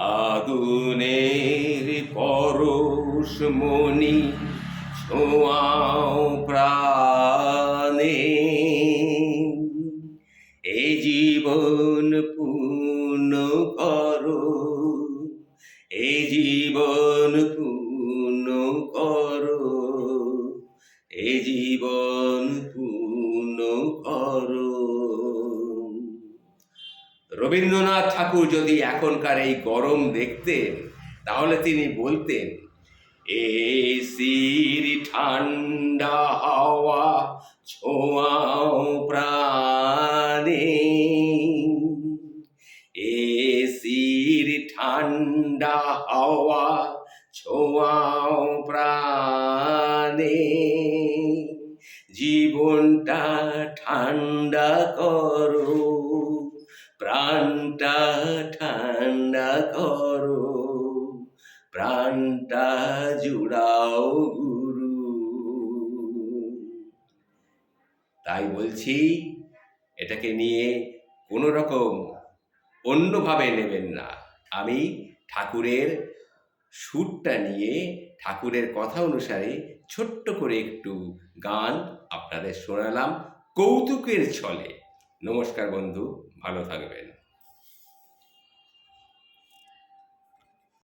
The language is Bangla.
আগুনের পরশ মনি ছোঁয়াও প্রাণে। এ জীবন পূর্ণ করো, এ জীবন পূর্ণ করো, এ জীবন পূর্ণ করো। রবীন্দ্রনাথ ঠাকুর যদি এখনকার এই গরম দেখতেন তাহলে তিনি বলতেন, এসির ঠান্ডা হাওয়া ছোঁয়াও প্রাণে। এসির ঠান্ডা হাওয়া ছোঁয়াও প্রাণে। জীবনটা ঠান্ডা করো। প্রাণটা ঠান্ডা করো, প্রাণটা জুড়াও গুরু। তাই বলছি, এটাকে নিয়ে কোনো রকম অন্যভাবে নেবেন না। আমি ঠাকুরের সুরটা নিয়ে ঠাকুরের কথা অনুসারে ছোট্ট করে একটু গান আপনাদের শোনালাম কৌতুকের ছলে। নমস্কার বন্ধু ভালো থাকবেন।